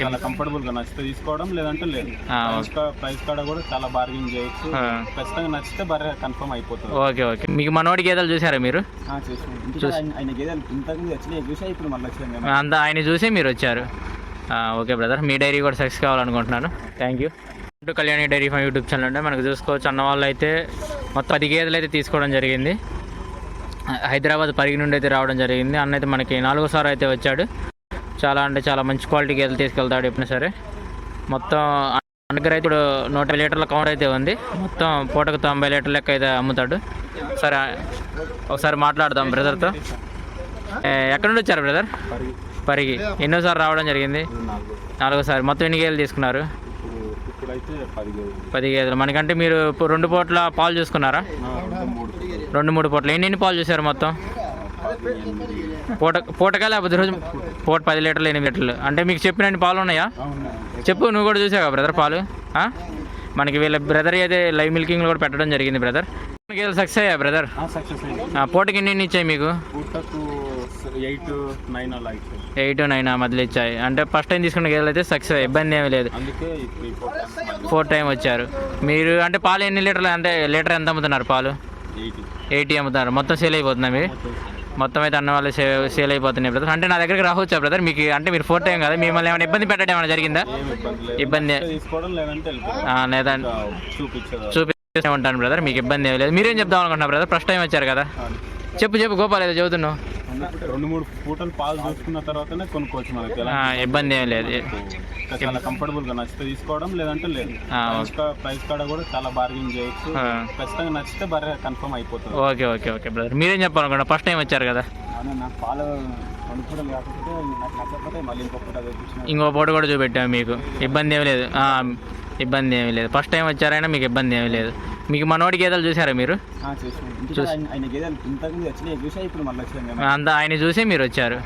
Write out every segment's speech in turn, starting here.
చాలా కంఫర్టబుల్గా నచ్చితే తీసుకోవడం లేదంటే లేదు. ప్రైస్ కాడ కూడా చాలా బార్గెన్ చేయొచ్చు. ఖచ్చితంగా నచ్చితే బర్రె కన్ఫర్మ్ అయిపోతుంది. Okay okay. మీకు మనోడి గేదెలు చూసారా మీరు? ఆయన గేదెలు ఇంతకుముందు వచ్చినాయి. చూసా ఇప్పుడు మళ్ళీ అంతా ఆయన చూసి మీరు వచ్చారు. Okay brother. మీ డైరీ కూడా success కావాలనుకుంటున్నాను. Thank you to Kalyani dairy farm YouTube channel అంటే మనకు చూసుకోవచ్చు. అన్న వాళ్ళు అయితే మొత్తం పది గేదెలు అయితే తీసుకోవడం జరిగింది. హైదరాబాద్ పరిగి నుండి అయితే రావడం జరిగింది. అన్న అయితే మనకి నాలుగోసారి అయితే వచ్చాడు. చాలా అంటే చాలా మంచి క్వాలిటీ గేదెలు తీసుకెళ్తాడు ఎప్పుడైనా సరే. మొత్తం అన్న దగ్గర ఇప్పుడు నూట లీటర్ల కౌంటర్ అయితే ఉంది. మొత్తం పూటకు తొంభై లీటర్ల లెక్క అయితే అమ్ముతాడు. సరే ఒకసారి మాట్లాడదాం బ్రదర్తో ఎక్కడ నుండి వచ్చారు బ్రదర్ పరిగి. ఎన్నోసారి రావడం జరిగింది. నాలుగోసారి. మొత్తం ఎన్ని గేదెలు తీసుకున్నారు? పది గేదెలు మనకంటే మీరు ఇప్పుడు రెండు పూట్ల పాలు చూసుకున్నారా? రెండు మూడు పూట్ల. ఎన్ని ఎన్ని పాలు చూసారు మొత్తం? పూట పూటకా లేకపోతే రోజు పూట పది లీటర్లు ఎనిమిది లీటర్లు? అంటే మీకు చెప్పినన్ని పాలు ఉన్నాయా? చెప్పు నువ్వు కూడా చూసావా బ్రదర్ పాలు? మనకి వీళ్ళ బ్రదర్ అయితే లైవ్ మిల్కింగ్ కూడా పెట్టడం జరిగింది బ్రదర్. గేదెలు సక్సెస్ అయ్యా బ్రదర్? పూటకి ఎన్ని ఎన్ని ఇచ్చాయి మీకు? ఎయిట్ నైన్ మధ్యలో ఇచ్చాయి. అంటే ఫస్ట్ టైం తీసుకున్న గేదెలు అయితే సక్సెస్ ఇబ్బంది ఏమీ లేదు. ఫోర్ టైం వచ్చారు. మీరు అంటే పాలు ఎన్ని లీటర్లు అంటే లీటర్ ఎంత అమ్ముతున్నారు పాలు? ఎయిటీ. అమ్ముతున్నారు. మొత్తం సేల్ అయిపోతున్నాయి మీరు? మొత్తం అయితే అన్న వాళ్ళు సేల్ అయిపోతున్నాయి బ్రదర్ అంటే నా దగ్గరికి రావచ్చా బ్రదర్ మీకు అంటే మీరు ఫోర్ టైం కదా మిమ్మల్ని ఏమైనా ఇబ్బంది పెట్టడం ఏమైనా జరిగిందా? ఏం ఇబ్బంది లేదు. చూపిస్తూ ఉంటాను బ్రదర్ మీకు ఇబ్బంది ఏమీ లేదు. మీరేం చెప్దాం అనుకుంటున్నారు బ్రదర్ ఫస్ట్ టైం వచ్చారు కదా. చెప్పు చెప్పు గోపాల్ ఏదో చదువుతున్నావు రెండు మూడు పూటలు పాలు చూసుకున్న తర్వాతనే కొనుక్కోవచ్చు మనకి. ఇబ్బంది ఏమీ లేదు. చాలా కంఫర్టబుల్గా నచ్చితే తీసుకోవడం లేదంటే లేదు. ప్రైస్ కాడ కూడా చాలా బార్గెన్ చేయొచ్చు. ఖచ్చితంగా నచ్చితే బర్రె కన్ఫర్మ్ అయిపోతుంది. ఓకే ఓకే ఓకే బ్రదర్ మీరేం చెప్పాలనుకుంటున్నారు ఫస్ట్ టైం వచ్చారు కదా? నాకు పాలు ఇంకో పూట కూడా చూపెట్టాము మీకు. ఇబ్బంది ఏమీ లేదు. ఇబ్బంది ఏమీ లేదు. ఫస్ట్ టైం వచ్చారైనా మీకు ఇబ్బంది ఏమీ లేదు. మీకు మనోడి గేదెలు చూసారా మీరు? అంతా ఆయన చూసి మీరు వచ్చారు.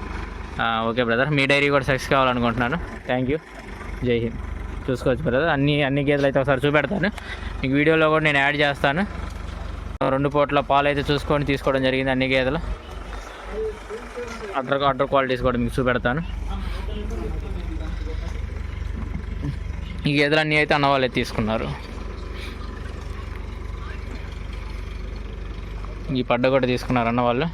Okay brother. మీ డైరీ కూడా success కావాలనుకుంటున్నాను. Thank you Jai Hind. చూసుకోవచ్చు బ్రదర్. అన్ని అన్ని గేదెలు అయితే ఒకసారి చూపెడతాను. మీకు వీడియోలో కూడా నేను యాడ్ చేస్తాను. రెండు పూట్ల పాలు అయితే చూసుకొని తీసుకోవడం జరిగింది అన్ని గేదెలు. అటర్ అటర్ క్వాలిటీస్ కూడా మీకు చూపెడతాను. ఈ గేదెలు అన్నీ అయితే అన్న వాళ్ళే తీసుకున్నారు. ఈ పడ్డ కూడా తీసుకున్నారన్న వాళ్ళు.